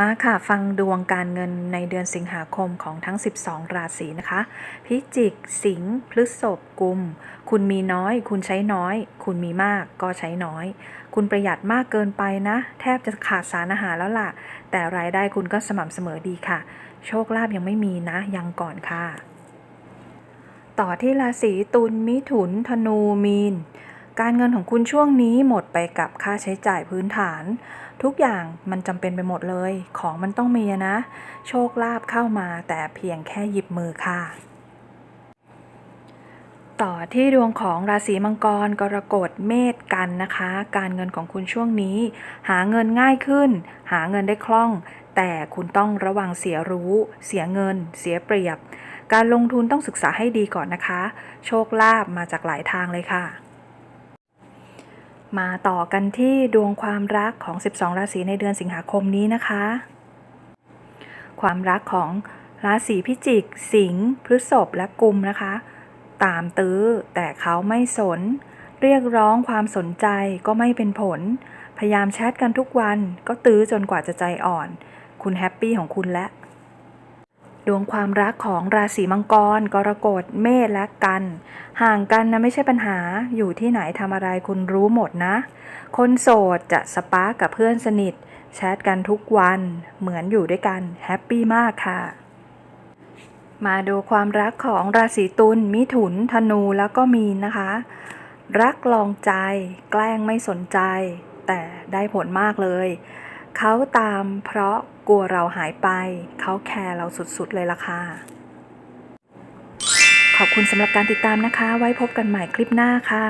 มาค่ะ ฟังดวงการเงินในเดือนสิงหาคมของทั้ง 12 ราศีนะคะ พิจิก สิงห์ พฤษภ กุม คุณมีน้อย คุณใช้น้อย คุณมีมากก็ใช้น้อย คุณประหยัดมากเกินไปนะ แทบจะขาดสารอาหารแล้วล่ะ แต่รายได้คุณก็สม่ำเสมอดีค่ะ โชคลาภยังไม่มีนะ ยังก่อนค่ะ ต่อที่ราศีตุล มิถุน ธนู มีน การเงินของคุณช่วงนี้หมดไปกับค่าใช้จ่ายพื้นฐาน ทุกอย่างมันจำเป็นไปหมดเลย ของมันต้องมีนะ โชคลาภเข้ามาแต่เพียงแค่หยิบมือค่ะ ต่อที่ดวงของราศีมังกรกรกฎเมษกันนะคะ การเงินของคุณช่วงนี้ หาเงินง่ายขึ้น หาเงินได้คล่อง แต่คุณต้องระวังเสียรู้ เสียเงิน เสียเปรียบ การลงทุนต้องศึกษาให้ดีก่อนนะคะ โชคลาภมาจากหลายทางเลยค่ะ มาต่อกันที่ดวงความรักของ 12 ราศีในเดือนสิงหาคมนี้นะคะ ความรักของราศีพิจิก สิงห์ พฤษภ และกุมนะคะ ตามตื้อแต่เขาไม่สน เรียกร้องความสนใจก็ไม่เป็นผล พยายามแชทกันทุกวันก็ตื้อจนกว่าจะใจอ่อน คุณแฮปปี้ของคุณและ ดวงความรักของราศีมังกร กรกฎ เมษและกัน ห่างกันนะไม่ใช่ปัญหา อยู่ที่ไหนทำอะไรคุณรู้หมดนะ คนโสดจะสปาร์กกับเพื่อนสนิท แชทกันทุกวัน เหมือนอยู่ด้วยกัน แฮปปี้มากค่ะ มาดูความรักของราศีตุล มิถุน ธนู แล้วก็มีนนะคะ รักลองใจ แกล้งไม่สนใจ แต่ได้ผลมากเลย เขาตามเพราะกลัวเราหายไป เขาแคร์เราสุดๆเลยล่ะค่ะ ขอบคุณสำหรับการติดตามนะคะ ไว้พบกันใหม่คลิปหน้าค่ะ